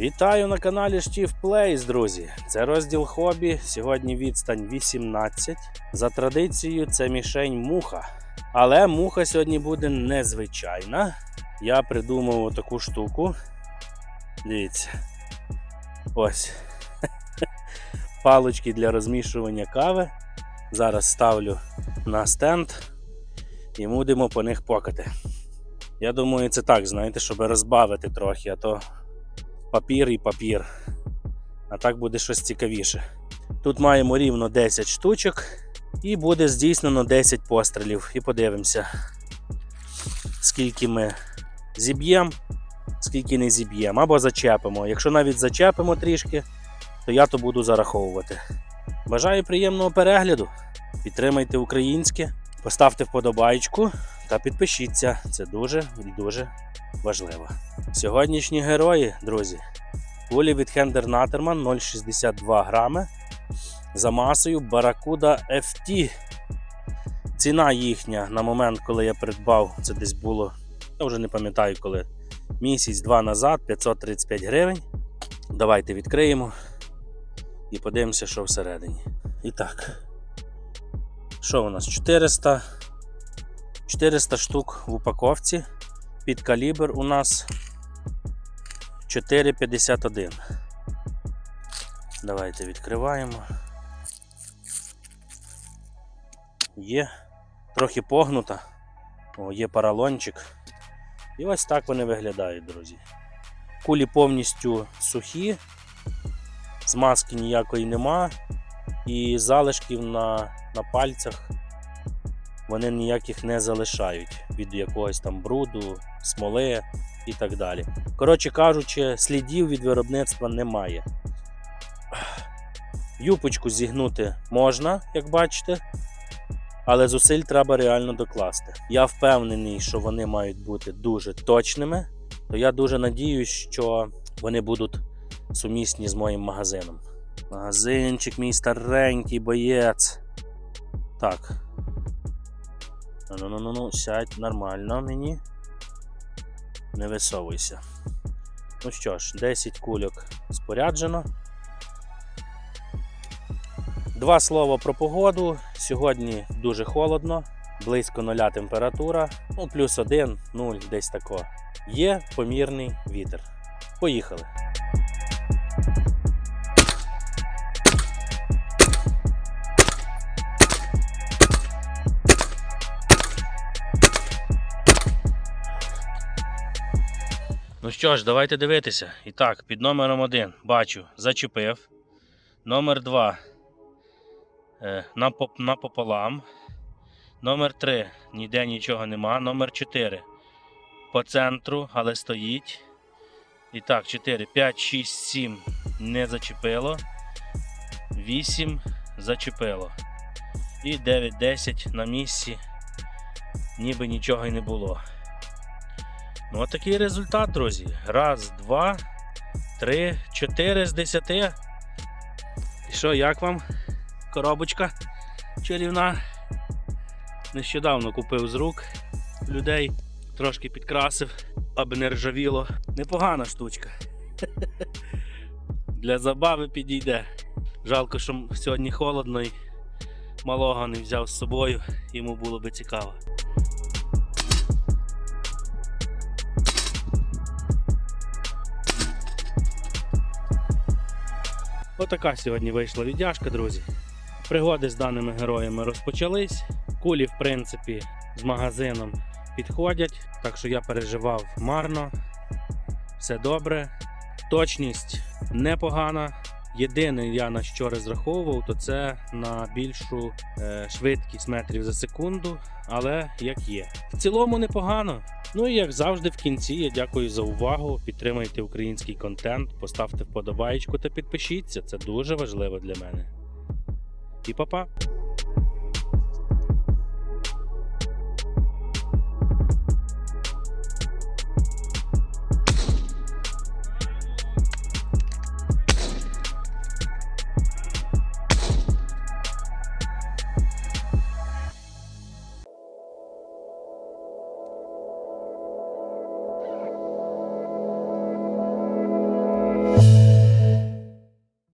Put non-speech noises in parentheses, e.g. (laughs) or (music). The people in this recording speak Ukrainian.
Вітаю на каналі Штів Плейс, друзі. Це розділ хобі. Сьогодні відстань 18. За традицією, це мішень муха. Але муха сьогодні буде незвичайна. Я придумав таку штуку. Дивіться. Ось. (laughs) Палочки для розмішування кави. Зараз ставлю на стенд і будемо по них покати. Я думаю, це так, знаєте, щоб розбавити трохи, а то папір і папір. А так буде щось цікавіше. Тут маємо рівно 10 штучок і буде здійснено 10 пострілів. І подивимося, скільки ми зіб'ємо, скільки не зіб'ємо, або зачепимо. Якщо навіть зачепимо трішки, то я то буду зараховувати. Бажаю приємного перегляду. Підтримайте українське, поставте вподобайку та підпишіться. Це дуже і дуже важливо. Сьогоднішні герої, друзі. Кулі від Хендер Натерман 0,62 грами за масою Barracuda FT. Ціна їхня на момент, коли я придбав, це десь було, я вже не пам'ятаю коли. Місяць-два назад 535 гривень. Давайте відкриємо і подивимося, що всередині. І так. Що у нас? 400, 400 штук в упаковці. Під калібр у нас 4,51. Давайте відкриваємо. Є. Трохи погнута. О, є паралончик. І ось так вони виглядають, друзі. Кулі повністю сухі, змазки ніякої нема, і залишків на, на пальцях вони ніяких не залишають від якогось там бруду, смоли і так далі. Коротше кажучи, слідів від виробництва немає. Юпочку зігнути можна, як бачите, але зусиль треба реально докласти. Я впевнений, що вони мають бути дуже точними, то я дуже надіюсь, що вони будуть сумісні з моїм магазином. Магазинчик, мій старенький боєць. Так, Ну, ну, ну, ну, сядь нормально мені. Не висовуйся. Ну що ж, 10 кульок споряджено. Два слова про погоду. Сьогодні дуже холодно, близько нуля температура, ну плюс один, нуль, десь тако. Є помірний вітер. Поїхали. Ну що ж, давайте дивитися. І так, під номером 1 бачу, зачепив. Номер 2 напоп- напополам. Номер 3 ніде нічого нема. Номер 4 по центру, але стоїть. І так, 4, 5, 6, 7 не зачепило. 8 зачепило. І 9, 10 на місці. Ніби нічого й не було. Ну, такий результат, друзі. Раз, два, три, чотири з десяти. І що, як вам коробочка чарівна? Нещодавно купив з рук людей, трошки підкрасив, аби не ржавіло. Непогана штучка. (laughs) Для забави підійде. Жалко, що сьогодні холодно і малого не взяв з собою, йому було би цікаво. Отака сьогодні вийшла віддяжка, друзі. Пригоди з даними героями розпочались. Кулі, в принципі, з магазином підходять, так що я переживав марно. Все добре. Точність непогана. Єдине, я на що розраховував, то це на більшу е, швидкість метрів за секунду, але як є. В цілому непогано. Ну і як завжди, в кінці я дякую за увагу. Підтримайте український контент, поставте вподобайку та підпишіться. Це дуже важливо для мене. І па-па!